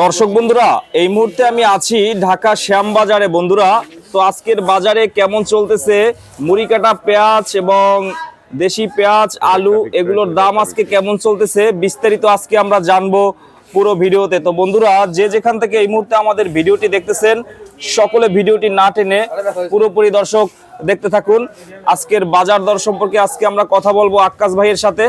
দর্শক বন্ধুরা, এই মুহূর্তে আমি আছি ঢাকা শ্যামবাজারে। বন্ধুরা, তো আজকের বাজারে কেমন চলতেছে? মুড়ি কাটা পেঁয়াজ এবং দেশি পেঁয়াজ, আলু, এগুলোর দাম আজকে কেমন চলতেছে? বিস্তারিত আজকে আমরা জানব পুরো ভিডিওতে। তো বন্ধুরা, যে যেখান থেকে এই মুহূর্তে আমাদের ভিডিওটি দেখতেছেন সকলে ভিডিওটি না টেনে পুরোপুরি দর্শক দেখতে থাকুন। আজকের বাজার দর সম্পর্কে আজকে আমরা কথা বলব আক্কাস ভাইয়ের সাথে।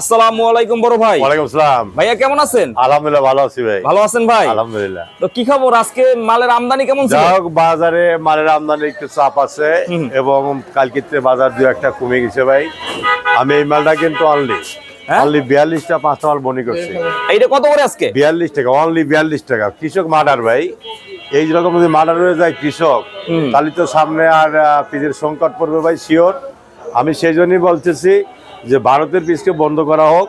আসসালামু আলাইকুম বড় ভাই। ওয়ালাইকুম আসসালাম ভাইয়া কেমন আছেন? আলহামদুলিল্লাহ ভালো আছি ভাই। ভালো আছেন ভাই? আলহামদুলিল্লাহ। তো কি খবর? আজকে মালের আমদানি কেমন ছিল? বাজারে মালের আমদানি একটু চাপ আছে এবং কালকে বাজার দু একটা কমে গেছে ভাই। আমি এই মালটা কিন্তু অনলি হ্যাঁ? অনলি বিয়াল্লিশটা পাঁচটা মাল বনি করছি। এইটা কত করে আজকে? বিয়াল্লিশ টাকা অনলি বিয়াল্লিশ টাকা। কৃষক মার্ডার ভাই। এই রকম যদি মার্ডার হয়ে যায় কৃষক। তাহলে তো সামনে আর পিজের সংকট পড়বে ভাই শিওর আমি সেই জন্যই বলতেছি যে ভারতের পিসকে বন্ধ করা হোক।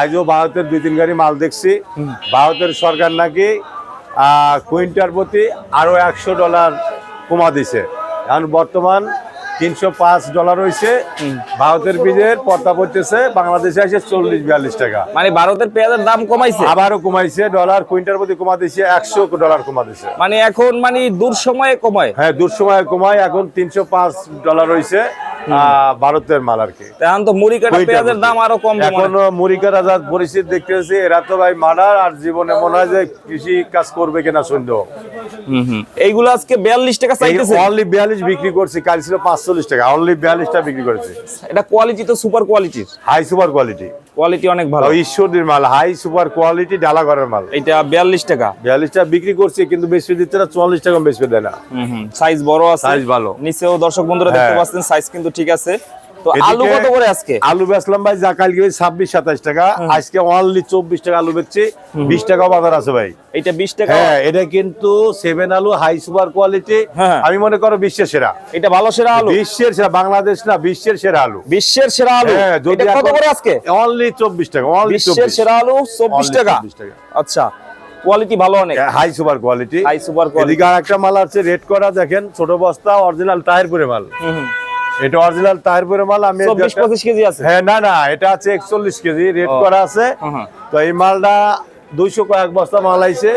আজও ভারতের দুই তিন গাড়ি মাল দেখছি। ভারতের সরকার নাকি কুইন্টার প্রতি আরও একশো ডলার কমা দিছে। এখন বর্তমান তিনশো পাঁচ ডলার হয়েছে ভারতের বীজের পর্দা পড়তেছে বাংলাদেশে আসে চল্লিশ বিয়াল্লিশ টাকা। মানে ভারতের পেঁয়াজের দাম কমাইছে? আবারও কমাইছে ডলার কুইন্টাল প্রতি কমা দিয়েছে একশো ডলার কমা দিয়েছে। মানে এখন মানে দূর সময়ে কমায়? হ্যাঁ দূর সময়ে কমায় এখন তিনশো পাঁচ ডলার হয়েছে ভারতের মাল আর কি। এখন তো মুড়ি কাটা পেঁয়াজের দাম আরও কম এখন মুরিকার আজাদ পরিস্থিতি দেখতেছি এরা তো ভাই মার্ডার আর জীবনে মনে হয় যে কৃষি কাজ করবে কিনা সন্দেহ এইগুলো আজকে বিয়াল্লিশ টাকা চাইতেছে। অনলি বিয়াল্লিশ বিক্রি করছি কাল ছিল পাঁচচল্লিশ টাকা অনলি বিক্রি করেছি। এটা কোয়ালিটি তো সুপার কোয়ালিটির হাই সুপার কোয়ালিটি কোয়ালিটি অনেক ভালো। ঈশ্বরদীর মাল হাই সুপার কোয়ালিটি ডালা ঘরের মাল। এটা বিয়াল্লিশ টাকা। বিয়াল্লিশটা বিক্রি করছি কিন্তু বেশি দিচ্ছে না চুয়াল্লিশ টাকা বেশি দেয় না। সাইজ বড় আছে। সাইজ ভালো। নিচেও দর্শক বন্ধুরা দেখতে হ্যাঁ। পাচ্ছেন সাইজ কিন্তু ঠিক আছে? তো আলু কত করে আজকে? আলু বেচলাম ভাই যা কালকে ছাব্বিশ সাতাশ টাকা। আজকে অনলি চব্বিশ টাকা আলু বেচছি। বিশ টাকা বাজার আছে ভাই। এটা বিশ টাকা? হ্যাঁ এটা কিন্তু সেভেন আলু হাই সুপার কোয়ালিটি হ্যাঁ। আমি মনে করো বিশ্বের সেরা। এটা ভালো সেরা আলু? বিশ্বের সেরা বাংলাদেশ না বিশ্বের সেরা আলু। বিশ্বের সেরা আলু? হ্যাঁ, যদি কত করে আজকে? অনলি চব্বিশ টাকা অনলি বিশ্বের সেরা আলু চব্বিশ টাকা? আচ্ছা কোয়ালিটি ভালো অনেক। High super quality high super quality একটা মাল আছে রেড করা দেখেন ছোট বস্তা অরিজিনাল টায়ার পরে মাল। এটা অরিজিনাল পরে মাল আমি চব্বিশ পঁচিশ কেজি আছে? হ্যাঁ না না এটা আছে একচল্লিশ কেজি রেড ও। করা আছে। হুম, হুম। তো এই মালটা দুইশো কয়েক বস্তা মাল আইছে।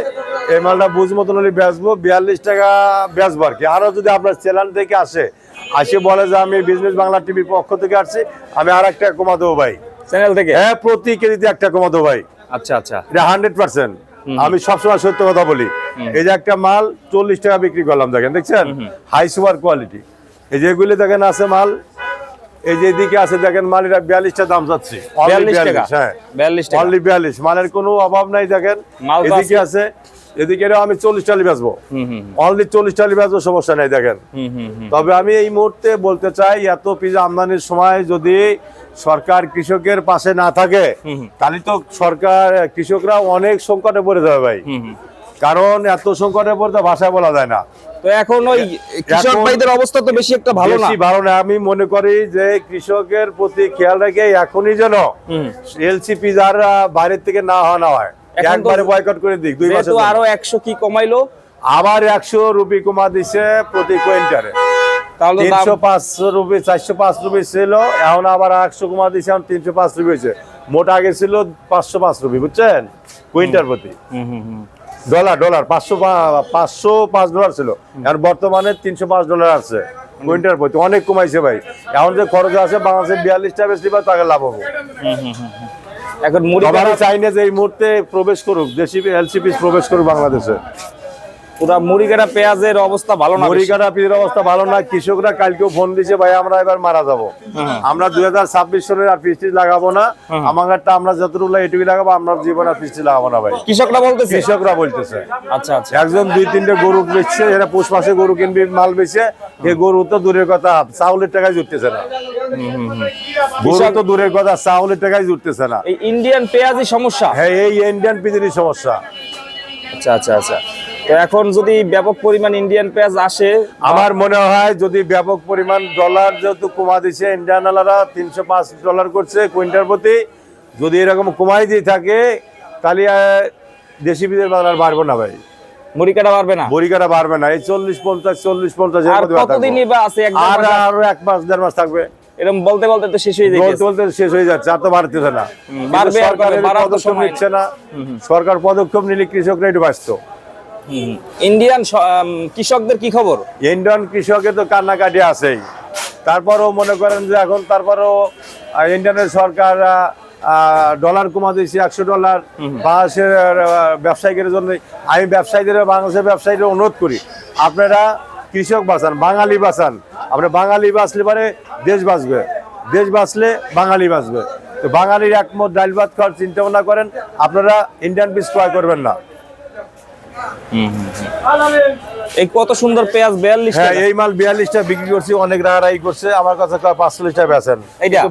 এই মালটা বুঝ মতন হলে বেচবো বিয়াল্লিশ টাকা বেচবো আর কি। আরও যদি আপনার চেলান থেকে আসে আসে বলে যে আমি বিজনেস বাংলা টিভির পক্ষ থেকে আসছি আমি আর একটা কমা দেবো ভাই। চ্যানেল থেকে? হ্যাঁ প্রতি কেজিতে একটা কমা দেবো ভাই। আচ্ছা আচ্ছা। এটা হান্ড্রেড পার্সেন্ট আমি সবসময় সত্য কথা বলি। এই যে একটা মাল চল্লিশ টাকা বিক্রি করলাম দেখেন দেখছেন? হাই সুপার কোয়ালিটি এই যে এগুলি দেখেন আছে মাল এই যে এদিকে আছে দেখেন মাল এটা বিয়াল্লিশটা দাম যাচ্ছে। বিয়াল্লিশ টাকা? 42, হ্যাঁ। অনলি বিয়াল্লিশ। মালের কোনো অভাব নাই দেখেন। এদিকে আছে। এদিকে আমি চল্লিশ টালি বেচবো। অনলি চল্লিশ টালি বেচবো সমস্যা নাই দেখেন। তবে আমি এই মুহূর্তে বলতে চাই এত পিজা আমদানির সময় যদি সরকার কৃষকের পাশে না থাকে। তাহলে তো সরকার কৃষকরা অনেক সংকটে পড়ে যাবে ভাই। কারণ এত সংকটে পড়তে ভাষায় বলা যায় না। তো এখন ওই কৃষক ভাইদের অবস্থা তো বেশি একটা ভালো না। বেশি ভালো না। আমি মনে করি যে কৃষকের প্রতি খেয়াল রেখে এখনই যেন এলসিপি যারা বাইরের থেকে না হওয়া না হয়। একবারে বয়কট করে দিক দুই জন্য। আরও একশো কি কমাইলো? আবার একশো রুপি কমা দিছে প্রতি কুইন্টালে তিনশো পাঁচশো রুপি চারশো পাঁচ রুপি ছিল এখন আবার একশো কমা দিছে এখন তিনশো পাঁচ রুপি হয়েছে। মোট আগে ছিল পাঁচশো পাঁচ রুপি বুঝছেন? কুইন্টাল প্রতি। হুম হুম হুম। ডলার ডলার পাঁচশো পাঁচশো পাঁচ ডলার ছিল। এখন বর্তমানে তিনশো পাঁচ ডলার আছে। কুইন্টাল প্রতি। অনেক কমাইছে ভাই। এখন যে খরচ আছে বাংলাদেশে বিয়াল্লিশটা বেশি বা তাকে লাভ হব। এখন মুড়ি চাই না যে এই মুহূর্তে প্রবেশ করুক দেশি এলসিপি প্রবেশ করুক বাংলাদেশে। পুরা মুড়ি কাটা পেঁয়াজের অবস্থা ভালো না। মরিকাটা পিদের অবস্থা ভালো না কৃষকরা কালকেও ফোন দিছে ভাই আমরা এবার মারা যাব। আমরা দুই হাজার ছাব্বিশ সনের আর পিস্টিজ লাগাবো না। আমারটা আমরা যতটুকু এটুকু লাগাবো আমরা জীবন আর পিস্টিজ লাগাবো না ভাই। কৃষকরা বলতেছে? কৃষকরা বলতেছে। আচ্ছা আচ্ছা। একজন দুই তিনটে গরু বেচছে এরা পৌষ মাসে গরু কিনবে মাল বেচে এই গরু তো দূরের কথা চাউলের টাকায় জুটতেছে না। গরু তো দূরের কথা চাউলের টাকায় জুটতেছে না। এই ইন্ডিয়ান পেঁয়াজই সমস্যা? হ্যাঁ এই ইন্ডিয়ান পিজির সমস্যা। আচ্ছা আচ্ছা আচ্ছা। তো এখন যদি ব্যাপক পরিমাণ ইন্ডিয়ান পেঁয়াজ আসে আমার মনে হয় যদি ব্যাপক পরিমাণ ডলার যেহেতু কমা দিছে ইন্ডিয়ানওয়ালারা তিনশো পাঁচ ডলার করছে কুইন্টাল প্রতি। যদি এরকম কমাই দিয়ে থাকে তাহলে দেশি বিদের বাজার বাড়বো না ভাই। মুড়ি কাটা না? বড়িকাটা বাড়বে না। এই চল্লিশ পঞ্চাশ চল্লিশ পঞ্চাশ এর আর মধ্যে থাকব। কতদিনই বা আছে? এক আর মাস? আরও এক মাস দেড় মাস থাকবে। এরকম বলতে বলতে তো শেষ হয়ে বলতে যাচ্ছে বলতে শেষ হয়ে যাচ্ছে আর তো বাড়তেছে না। বাড়বে আর সরকার কবে? এর বাড়ার তো পদক্ষেপ নিচ্ছে না। সরকার পদক্ষেপ নিলে কৃষকরা একটু বাঁচত ইন্ডিয়ান কৃষকদের কি খবর? ইন্ডিয়ান কৃষকের তো কান্নাকাটি আছেই। তারপরও মনে করেন যে এখন তারপরও ইন্ডিয়ানের সরকার ডলার কমা দিয়েছে একশো ডলার। বাংলাদেশের ব্যবসায়ীদের জন্য আমি ব্যবসায়ীদের বাংলাদেশের ব্যবসায়ীদের অনুরোধ করি আপনারা কৃষক বাঁচান বাঙালি বাঁচান। আপনি বাঙালি বাঁচলে পারে দেশ বাঁচবে। দেশ বাঁচলে বাঙালি বাঁচবে। তো বাঙালির একমত ডাইল ভাত খাওয়ার চিন্তা ভাবনা করেন আপনারা ইন্ডিয়ান পিস ক্রয় করবেন না। এই কত সুন্দর পেঁয়াজ বিয়াল্লিশ হ্যাঁ এই মাল বিয়াল্লিশটা বিক্রি করছি অনেক রাগারাগি করছে। আমার কাছে পাঁচচল্লিশটা বেচেন?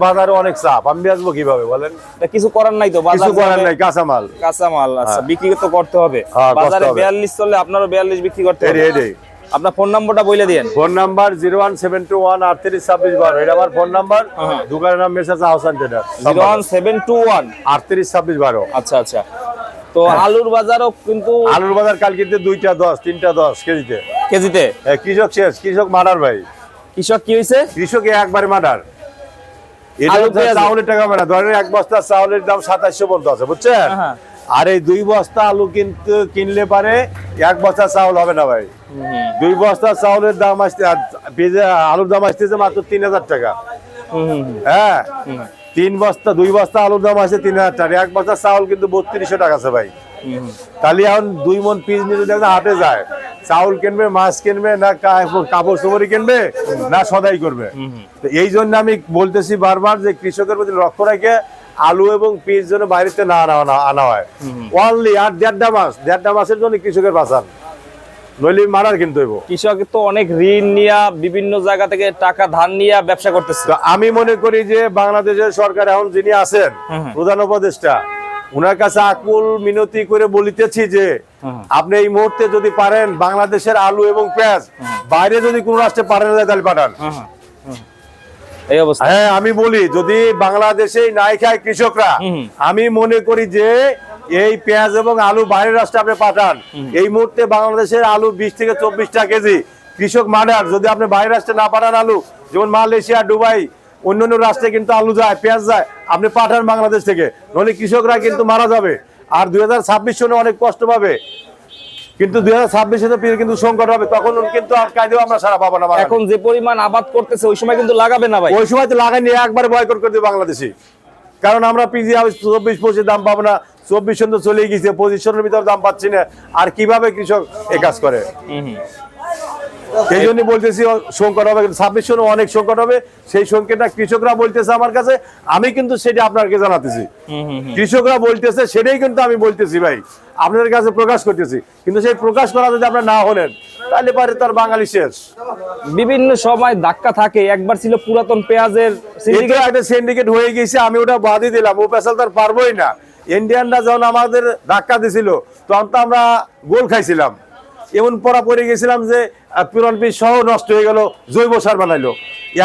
বাজারে অনেক চাপ। আমি বেচবো কীভাবে বলেন? কিছু করার নাই তো কিছু করার নাই কাঁচা মাল। কাঁচা মাল আচ্ছা বিক্রি তো করতে হবে। হ্যাঁ, বাজারে বিয়াল্লিশ চললে আপনারও বিয়াল্লিশ বিক্রি করতে হবে। আপনার ফোন নাম্বারটা বলে দিন phone number zero one seven two one আটত্রিশ ছাব্বিশ বারো। এটা আমার ফোন নাম্বার। হ্যাঁ। দোকানের নাম messrs Ahsan trader zero one seven two one. আটত্রিশ ছাব্বিশ বারো। আচ্ছা আচ্ছা। তো আলুর বাজারও কিন্তু আলুর বাজার কাল কিন্তু দুইটা দশ তিনটা দশ কেজিতে। কেজিতে? কৃষক শেষ কৃষক মার্ডার ভাই। কৃষক কি হয়েছে কৃষক একবারে মার্ডার। চাউলের টাকা ধরেন এক বস্তা চাউলের দাম সাতাশশো পর্যন্ত আছে বুঝছেন? হ্যাঁ। আর এই দুই বস্তা আলু কিন্তু কিনলে পারে এক বস্তা চাউল হবে না ভাই। দুই বস্তা চাউলের দাম আসতে আলুর দাম আসতেছে মাত্র তিন হাজার টাকা। হ্যাঁ। তিন বস্তা দুই বস্তা আলুর দাম আছে তিন হাজার টাকা। এক বস্তা চাউল কিন্তু বত্রিশশো টাকা আছে ভাই। তাহলে এখন দুই মন পিস একটা হাটে যায়। চাউল কিনবে মাছ কিনবে না কাপড় চোপড়ি কিনবে না সদাই করবে। তো এই জন্য আমি বলতেছি বারবার যে কৃষকের প্রতি লক্ষ্য রেখে আলু এবং পিস যেন বাইরেতে না আনা আনা- আনা হয় অনলি আর দেড়টা মাস দেড়টা মাসের জন্য কৃষকের বাঁচান। নইলে মারার কিন্তু হইব। কৃষক তো অনেক ঋণ নিয়া বিভিন্ন জায়গা থেকে টাকা ধার নিয়ে ব্যবসা করতেছে। আমি মনে করি যে বাংলাদেশের সরকার এখন যিনি আছেন প্রধান উপদেষ্টা উনার কাছে আকুল মিনতি করে বলিতেছি যে আপনি এই মুহূর্তে যদি পারেন বাংলাদেশের আলু এবং পেঁয়াজ বাইরে যদি কোন রাষ্ট্রে পারেন তাহলে পাঠান। এই অবস্থা। হ্যাঁ আমি বলি যদি বাংলাদেশে নাই খায় কৃষকরা আমি মনে করি যে এই পেঁয়াজ এবং আলু বাইরের রাষ্ট্রে আপনি পাঠান। এই মুহূর্তে বাংলাদেশের আলু বিশ থেকে চব্বিশ টাকা কেজি। কৃষক মার্ডার যদি আপনি বাইরের রাষ্ট্রে না পাঠান আলু যেমন মালয়েশিয়া দুবাই অন্য অন্য রাষ্ট্রে কিন্তু আলু যায় পেঁয়াজ যায় আপনি পাঠান বাংলাদেশ থেকে। নইলে কৃষকরা কিন্তু মারা যাবে। আর দুই হাজার ছাব্বিশ সনে অনেক কষ্ট পাবে। কিন্তু দুই হাজার ছাব্বিশ ছাব্বিশে কিন্তু সংকট হবে তখন কিন্তু আর কায়দেও আমরা সারা পাবো না এখন যে পরিমাণ আবাদ করতেছে ওই সময় কিন্তু লাগাবে না ভাই। ওই সময় তো লাগাই নিয়ে একবার বয়কট করে দেবে বাংলাদেশি। কারণ আমরা পিজি হাউস চব্বিশ পঁচিশ দাম পাবো না, চব্বিশ চলে গেছে, পঁচিশ ভিতরে দাম পাচ্ছি না আর কীভাবে কৃষক এ কাজ করে। এই জন্য বলতেছি সংকট হবে অনেক সংকট হবে। সেই সংকটটা কৃষকরা বলতেছে আমার কাছে আমি কিন্তু সেটা আপনাকে জানাতেছি। কৃষকরা বলতেছে সেটাই কিন্তু আমি বলতেছি ভাই। আপনাদের কাছে প্রকাশ করতেছি। কিন্তু সেই প্রকাশ করা যদি আপনারা না হলেন তাহলে পারে তার বাঙালি শেষ। বিভিন্ন সময় ধাক্কা থাকে। একবার ছিল পুরাতন পেঁয়াজের একটা সিন্ডিকেট হয়ে গেছে আমি ওটা বাদই দিলাম। ও পেশাল তার পারবোই না। ইন্ডিয়ানরা যখন আমাদের ধাক্কা দিছিল তখন তো আমরা গোল খাইছিলাম। এমন পড়া পড়ে গেছিলাম যে পুরান পিস সহ নষ্ট হয়ে গেল জৈব সার বানাইলো।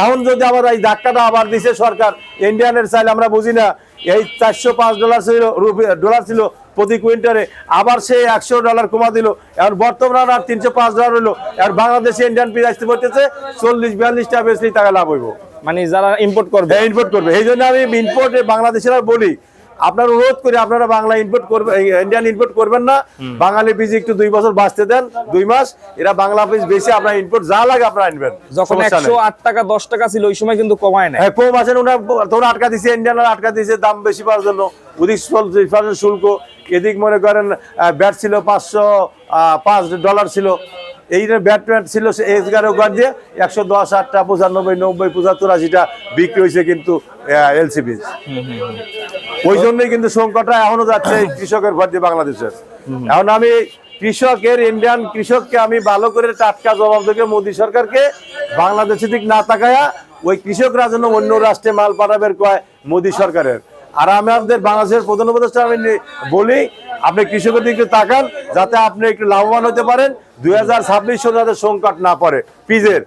এখন যদি আবার এই ধাক্কাটা আবার দিছে সরকার ইন্ডিয়ানের চাইলে আমরা বুঝি না এই চারশো পাঁচ ডলার ছিল রুপি- ডলার ছিল প্রতি কুইন্টালে আবার সে একশো ডলার কমা দিল। এখন বর্তমান আর তিনশো পাঁচ ডলার হলো আর বাংলাদেশে ইন্ডিয়ান পিস আসতে পড়তেছে চল্লিশ বিয়াল্লিশটা বেশি টাকা লাভ হইব। মানে যারা ইম্পোর্ট করবে। ইম্পোর্ট করবে। এই জন্য আমি ইম্পোর্ট বাংলাদেশের বলি আপনার অনুরোধ করি আপনারা বাংলা ইম্পোর্ট করবেন ইন্ডিয়ান ইম্পোর্ট করবেন না। বাঙালি বীজ একটু দুই বছর বাঁচতে দেন দুই মাস। এরা বাংলা বীজ বেশি আপনার ইম্পোর্ট যা লাগে আপনারা আনবেন। যখন একশো আট টাকা দশ টাকা ছিল ওই সময় কিন্তু কমায় না হ্যাঁ কম আছেন ওনার তোমরা আটকা দিছে ইন্ডিয়ানরা আটকা দিছে দাম বেশি পাওয়ার জন্য। শুল্ক এদিক মনে করেন ব্যাট ছিল পাঁচশো পাঁচ ডলার ছিল। এই যে ব্যাট ব্যাট ছিল সে এগারো গান দিয়ে একশো দশ আটটা পঁচানব্বই নব্বই পঁচাত্তর আশিটা বিক্রি হয়েছে কিন্তু এলসিবি ওই জন্যই কিন্তু সংকটটা এখনও যাচ্ছে এই কৃষকের ভর দিয়ে বাংলাদেশের। এখন আমি কৃষকের ইন্ডিয়ান কৃষককে আমি ভালো করে টাটকা জবাব দেবে মোদী সরকারকে। বাংলাদেশের দিক না তাকায়া ওই কৃষকরা যেন অন্য রাষ্ট্রে মাল পাঠাবের কয় মোদী সরকারের। আর আমাদের বাংলাদেশের প্রধান উপদেষ্টা আমি বলি আপনি কৃষকের দিকে তাকান যাতে আপনি একটু লাভবান হতে পারেন। দুই হাজার ছাব্বিশ সালে যাতে সংকট না পড়ে পিজের।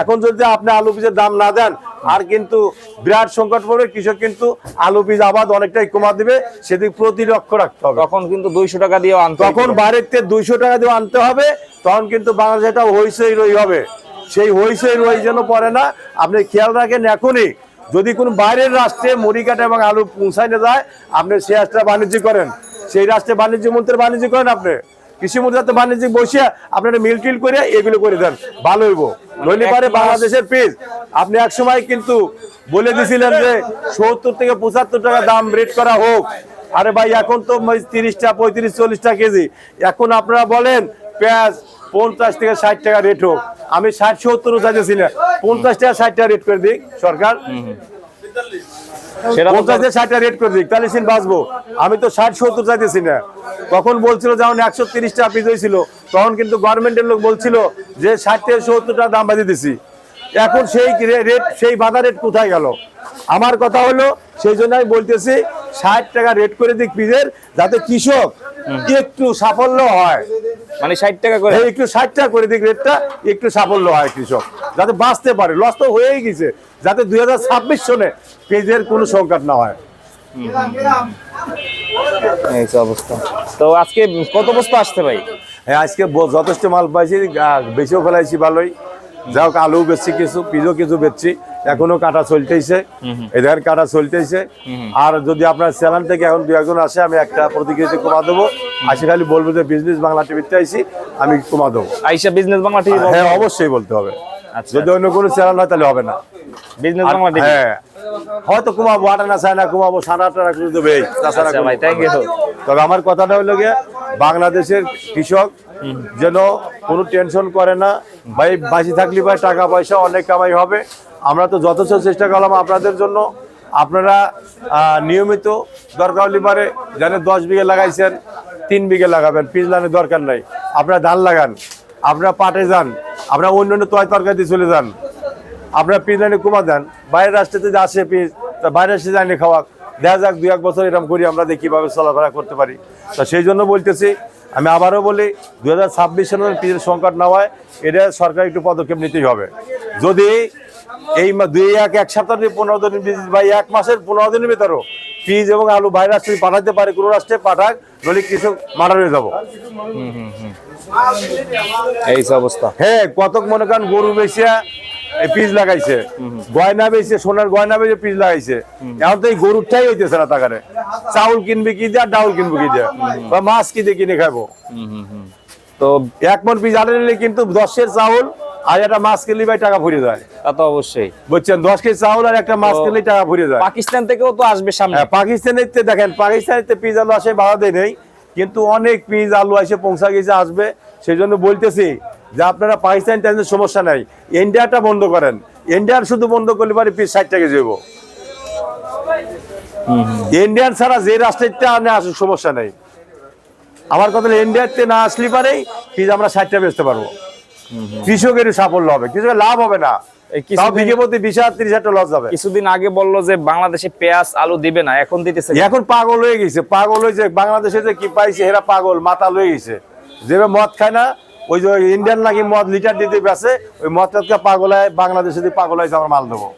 এখন যদি আপনি আলু পিজের দাম না দেন আর কিন্তু বিরাট সংকট পড়বে কৃষক কিন্তু আলু বীজ আবাদ অনেকটাই কমা দিবে সেদিক প্রতি লক্ষ্য রাখতে হবে। তখন কিন্তু দুইশো টাকা দিয়ে আনতে তখন বাইরের দুইশো টাকা দিয়ে আনতে হবে তখন কিন্তু বাংলাদেশে একটা হইসই রই হবে। সেই হইসই রই যেন পড়ে না আপনি খেয়াল রাখেন এখনই যদি কোনো বাইরের রাষ্ট্রে মুড়ি কাটা এবং আলু পৌঁছাইতে যায় আপনি সে বাণিজ্য করেন। সেই রাষ্ট্রে বাণিজ্য মন্ত্রী বাণিজ্য করেন আপনি। কৃষি মন্ত্রী বাণিজ্য বসে আপনারা মিল টিল করে এগুলো করে দেন। ভালো হইব। নইলে পারে বাংলাদেশের পিস আপনি এক সময় কিন্তু বলে দিছিলেন যে সত্তর থেকে পঁচাত্তর টাকা দাম রেট করা হোক। আরে ভাই এখন তো তিরিশটা পঁয়ত্রিশ চল্লিশটা কেজি। এখন আপনারা বলেন পেঁয়াজ পঞ্চাশ থেকে ষাট টাকা রেট হোক। আমি ষাট সত্তরও চাইতেছি না। পঞ্চাশ টাকা ষাট টাকা রেট করে দিক সরকার। পঞ্চাশ থেকে ষাট রেট করে দিক তাহলে সিন বাঁচবো। আমি তো ষাট সত্তর চাইতেছি না। তখন বলছিল যেমন একশো তিরিশ টাকা পিস হয়েছিল। তখন কিন্তু গভর্নমেন্টের লোক বলছিল যে ষাট থেকে সত্তর টাকা দাম বাজিয়ে দিছি। এখন সেই রেট সেই বাধা রেট কোথায় গেল? আমার কথা হলো সেই জন্য আমি বলতেছি ষাট টাকা রেট করে দিক পিসের যাতে কৃষক একটু সাফল্য হয়? মানে ষাট টাকা করে। একটু ষাট টাকা করে দিক রেটটা একটু সাফল্য হয় কৃষক যাতে বাঁচতে পারে। লস তো হয়েই গেছে যাতে দুই হাজার ছাব্বিশ সনে পেঁয়াজের কোনো সংকট না হয়। এই অবস্থা। তো আজকে কত বস্তা আসছে ভাই? হ্যাঁ আজকে যথেষ্ট মাল পাইছি ফেলাইছি ভালোই। যাই হোক আলু বেচছি কিছু পিজও কিছু বেচছি। এখনও কাটা চলতেইছে এদের কাটা চলতেইছে আর যদি আপনার চ্যানেল থেকে এখন দু একজন আসে আমি একটা প্রতিক্রিয়াতে কমা দেবো। আসে খালি বলব যে বিজনেস বাংলা টিভিতে আইসি আমি কমা দেবো। আইসা বিজনেস বাংলা টিভি হ্যাঁ অবশ্যই বলতে হবে। আচ্ছা। যদি অন্য কোনো চ্যানেল হয় তাহলে হবে না। বিজনেস বাংলা টিভি হ্যাঁ। হয়তো কমাবো আটা না চায় না কমাবো সাড়ে আটটা রাখলে আচ্ছা you. তবে আমার কথাটা হলো গিয়ে বাংলাদেশের কৃষক যেন কোনো টেনশন করে না। ভাই বাঁচি থাকলে ভাই টাকা পয়সা অনেক কামাই হবে। আমরা তো যথেষ্ট চেষ্টা করলাম আপনাদের জন্য। আপনারা নিয়মিত দরকার হলে পারে যেন দশ বিঘে লাগাইছেন, তিন বিঘে লাগাবেন, পিস লাগানোর দরকার নাই। আপনারা ধান লাগান, আপনারা পাটে যান, আপনারা অন্য অন্য তয় তরকারি চলে যান। আপনার পিস লাইনে কমা দেন। বাইরের রাষ্ট্রে যদি আসে পিস, তা বাইরের রাষ্ট্রে লাইনে খাওয়া দেখা যাক দু এক বছর এরকম করি আমরা দেখি কীভাবে চলাফেরা করতে পারি। তা সেই জন্য বলতেছি, আমি আবারও বলি দু হাজার ছাব্বিশ সালের পিসের সংকট না হয়, এটা সরকার একটু পদক্ষেপ নিতেই হবে। যদি এই দুই এক এক সপ্তাহ পনেরো দিন বা এক মাসের পনেরো দিনের ভিতরেও পিস এবং আলু বাইরের রাষ্ট্রে পাঠাতে পারে কোনো রাষ্ট্রে পাঠাক নইলে কৃষক মারা হয়ে যাব। এই অবস্থা। হ্যাঁ কতক মনে করেন গরু এই পিস লাগাইছে। গয়না বেচে সোনার গয়না বেচে পিস লাগাইছে। এখন তো এই গরুরটাই হইতেছে না টাকারে চাউল কিনবে কি দিয়ে ডাউল কিনবে কি দিয়ে। বা মাছ কি দিয়ে কিনে খাব তো এক মন পিস আনে নিলে কিন্তু দশের চাউল আর একটা মাছ কিনলে ভাই টাকা ফুরিয়ে যায়। তা তো অবশ্যই। বুঝছেন? দশ কেজি চাউল আর একটা মাছ কিনলে টাকা ফুরিয়ে যায়। পাকিস্তান থেকেও তো আসবে সামনে। হ্যাঁ পাকিস্তানের দেখেন পাকিস্তানের পিস আলু আসে বাধা নেই কিন্তু অনেক পিস আলু এসে পৌঁছা গেছে আসবে। সেই জন্য বলতেছি যে আপনারা পাকিস্তান টাইমের সমস্যা নাই। ইন্ডিয়াটা বন্ধ করেন। ইন্ডিয়ার শুধু বন্ধ করলে পারে পিস ষাট টাকা যাব ইন্ডিয়ান ছাড়া যে রাষ্ট্রেরটা আনে আসুক সমস্যা নেই। আমার কথা ইন্ডিয়াতে না আসলে পারেই পিস আমরা ষাটটা বেচতে পারব। কৃষকের সাফল্য হবে। কৃষকের লাভ হবে না। কিছুদিন- আগে বলল যে বাংলাদেশে পেঁয়াজ আলু দিবে না এখন দিতেছে এখন পাগল হয়ে গেছে। পাগল হয়েছে বাংলাদেশে যে কি পাইছে এরা পাগল মাথা লয়ে গেছে। যেভাবে মদ খায় না ওই যে ইন্ডিয়ান নাকি মদ লিটার দিতে বেছে ওই মদ বাংলাদেশে আমার মাল দেবো।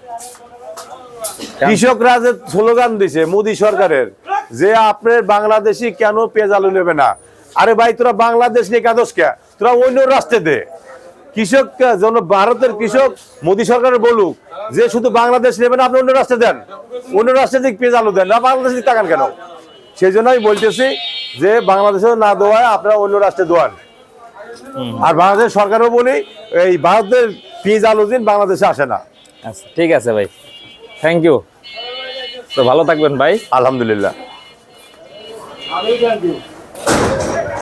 কৃষকরা যে স্লোগান দিছে মোদী সরকারের যে আপনার বাংলাদেশি কেন পেঁয়াজ আলু নেবে না? আরে ভাই তোরা বাংলাদেশ নিয়ে কাদস কে? তোরা অন্য রাষ্ট্রে দে। কৃষক যেন ভারতের কৃষক মোদী সরকারের বলুক যে শুধু বাংলাদেশ নেবে না আপনি অন্য রাষ্ট্রে দেন। অন্য রাষ্ট্রে দিক পেঁয়াজ আলু দেন না বাংলাদেশ দিক তাকান কেন? সেই জন্য আমি বলতেছি যে বাংলাদেশে না দোয়ায় আপনারা অন্য রাষ্ট্রে দোয়ান। আর বাংলাদেশ সরকারও বলি এই ভারতের পেঁয়াজ আলু দিন বাংলাদেশে আসে না। আচ্ছা ঠিক আছে ভাই। থ্যাংক ইউ তো ভালো থাকবেন ভাই। আলহামদুলিল্লাহ।